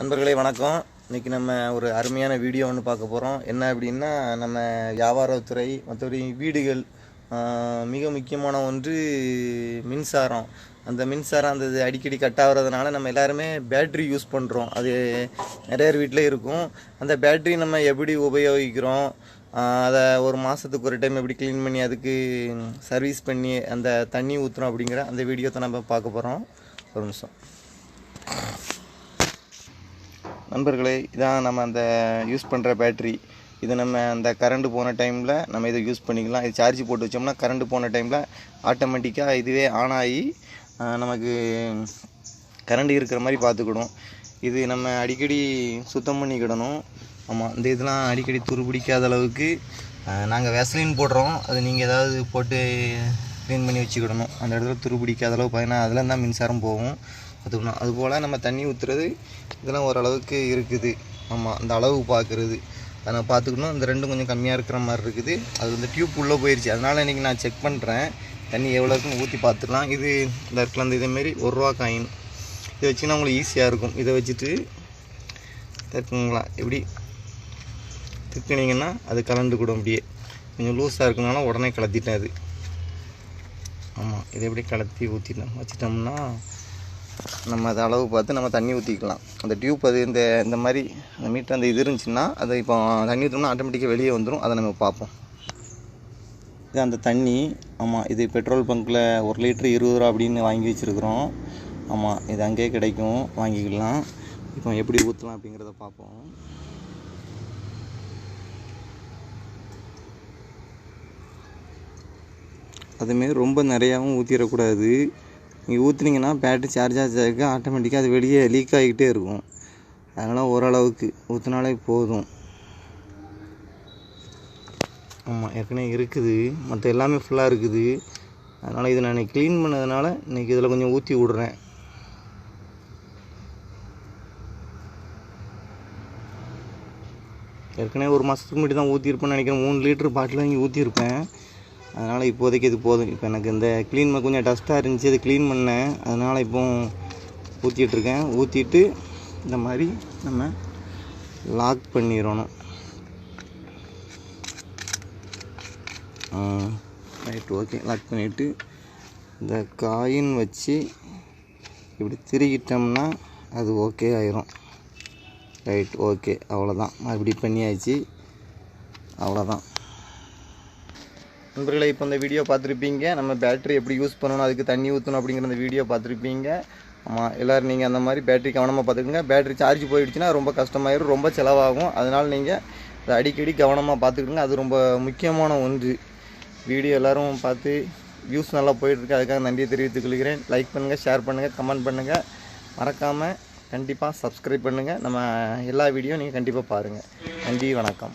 நண்பர்களே வணக்கம். இன்றைக்கி நம்ம ஒரு அருமையான வீடியோ ஒன்று பார்க்க போகிறோம் என்ன அப்படின்னா நம்ம வியாபாரத்துறை மற்றபடி வீடுகள் மிக முக்கியமான ஒன்று மின்சாரம். அந்த மின்சாரம் அந்த இது அடிக்கடி கட் ஆகிறதுனால நம்ம எல்லாருமே பேட்ரி யூஸ் பண்ணுறோம் அது நிறைய வீட்டில் இருக்கும். அந்த பேட்ரி நம்ம எப்படி உபயோகிக்கிறோம்? அதை ஒரு மாதத்துக்கு ஒரு டைம் எப்படி க்ளீன் பண்ணி அதுக்கு சர்வீஸ் பண்ணி அந்த தண்ணி ஊற்றுறோம் அப்படிங்கிற அந்த வீடியோத்தை நம்ம பார்க்க போகிறோம் ஒரு நிமிஷம். நண்பர்களே இதான் நம்ம அந்த யூஸ் பண்ணுற பேட்ரி இது நம்ம அந்த கரண்ட் போன டைமில் நம்ம இதை யூஸ் பண்ணிக்கலாம். இது சார்ஜ் போட்டு வச்சோம்னா கரண்ட் போன டைமில் ஆட்டோமேட்டிக்காக இதுவே ஆன் ஆகி நமக்கு கரண்ட் இருக்கிற மாதிரி பார்த்துக்கிடும். இது நம்ம அடிக்கடி சுத்தம் பண்ணிக்கிடணும். ஆமாம் இந்த இதெல்லாம் அடிக்கடி துரு பிடிக்காத அளவுக்கு நாங்கள் வெசலின் போடுறோம். அது நீங்கள் ஏதாவது போட்டு க்ளீன் பண்ணி வச்சுக்கிடணும். அந்த இடத்துல துரு பிடிக்காத அளவு பார்த்தீங்கன்னா அதில் தான் மின்சாரம் போகும். பார்த்துக்கணும் அதுபோல் நம்ம தண்ணி ஊற்றுறது இதெல்லாம் ஓரளவுக்கு இருக்குது. ஆமாம் அந்த அளவு பார்க்குறது அதை நான் பார்த்துக்கணும் இந்த ரெண்டும் கொஞ்சம் கம்மியாக இருக்கிற மாதிரி இருக்குது. அது வந்து டியூப் உள்ளே போயிடுச்சு அதனால் இன்றைக்கி நான் செக் பண்ணுறேன் தண்ணி எவ்வளோ இருக்குன்னு ஊற்றி பார்த்துக்கலாம் இது இந்த இடத்துல அந்த இதேமாரி ஒரு ரூபா காயின் இதை வச்சுன்னா உங்களுக்கு ஈஸியாக இருக்கும். இதை வச்சுட்டு இருக்குங்களா எப்படி? திட்டினீங்கன்னா அது கலண்டு கூடும் அப்படியே. கொஞ்சம் லூஸாக இருக்கனால உடனே கலத்திட்டேன் அது. ஆமாம் இதை எப்படி கலத்தி ஊற்றிட்டோம் வச்சிட்டோம்னா நம்ம அதை அளவு பார்த்து நம்ம தண்ணி ஊற்றிக்கலாம் அந்த டியூப் அது இந்த இந்த மாதிரி அந்த மீட்டர் அந்த இது இருந்துச்சுன்னா அதை இப்போ தண்ணி ஊற்றோம்னா ஆட்டோமேட்டிக்காக வெளியே வந்துடும் அதை நம்ம பார்ப்போம். இது அந்த தண்ணி ஆமாம் இது பெட்ரோல் பங்க்கில் ஒரு லிட்டரு இருபது ரூபா அப்படின்னு வாங்கி வச்சுருக்குறோம். ஆமாம் இது அங்கேயே கிடைக்கும். வாங்கிக்கலாம். இப்போ எப்படி ஊற்றலாம் அப்படிங்கிறத பார்ப்போம். அதுமாரி ரொம்ப நிறையாவும் ஊற்றிடக்கூடாது நீங்கள் ஊற்றுனீங்கன்னா பேட்டரி சார்ஜ் ஆக ஆட்டோமேட்டிக்காக அது வெளியே லீக் ஆகிக்கிட்டே இருக்கும். அதனால் ஓரளவுக்கு ஊற்றினாலே போதும். ஆமாம் ஏற்கனவே இருக்குது. மற்ற எல்லாமே ஃபுல்லாக இருக்குது. அதனால் இதை நான் க்ளீன் பண்ணதுனால இன்றைக்கி இதில் கொஞ்சம் ஊற்றி விடுறேன். ஏற்கனவே ஒரு மாதத்துக்கு முன்னாடி தான் ஊற்றிருப்பேன்னு நினைக்கிறேன். மூணு லிட்டர் பாட்டில் வாங்கி ஊற்றிருப்பேன் அதனால் இப்போதைக்கு இது போதும். இப்போ எனக்கு இந்த க்ளீன் கொஞ்சம் டஸ்ட்டாக இருந்துச்சு இது க்ளீன் பண்ணேன். அதனால் இப்போ ஊற்றிட்டுருக்கேன் ஊற்றிட்டு இந்த மாதிரி நம்ம லாக் பண்ணிடணும். ரைட் ஓகே லாக் பண்ணிவிட்டு இந்த காயின் வச்சு இப்படி திருகிட்டோம்னா அது ஓகே ஆயிரும். ரைட் ஓகே அவ்வளோதான் அப்படி பண்ணியாச்சு. அவ்வளோதான் நண்பர்களை இப்போ இந்த வீடியோ பார்த்துருப்பீங்க. நம்ம பேட்டரி எப்படி யூஸ் பண்ணணும் அதுக்கு தண்ணி ஊற்றணும் அப்படிங்கிற அந்த வீடியோ பார்த்துருப்பீங்க. ஆமாம் எல்லோரும் நீங்கள் அந்த மாதிரி பேட்டரி கவனமாக பார்த்துக்கோங்க. பேட்டரி சார்ஜ் போயிடுச்சுன்னா ரொம்ப கஷ்டமாயிரும் ரொம்ப செலவாகும். அதனால் நீங்கள் அதை அடிக்கடி கவனமாக பார்த்துக்கிடுங்க அது ரொம்ப முக்கியமான ஒன்று. வீடியோ எல்லோரும் பார்த்து வியூஸ் நல்லா போயிட்டுருக்கு. அதுக்காக நன்றியை தெரிவித்துக் கொள்கிறேன். லைக் பண்ணுங்கள் ஷேர் பண்ணுங்கள் கமெண்ட் பண்ணுங்கள் மறக்காமல் கண்டிப்பாக சப்ஸ்கிரைப் பண்ணுங்கள் நம்ம எல்லா வீடியோ நீங்கள் கண்டிப்பாக பாருங்கள் நன்றி வணக்கம்.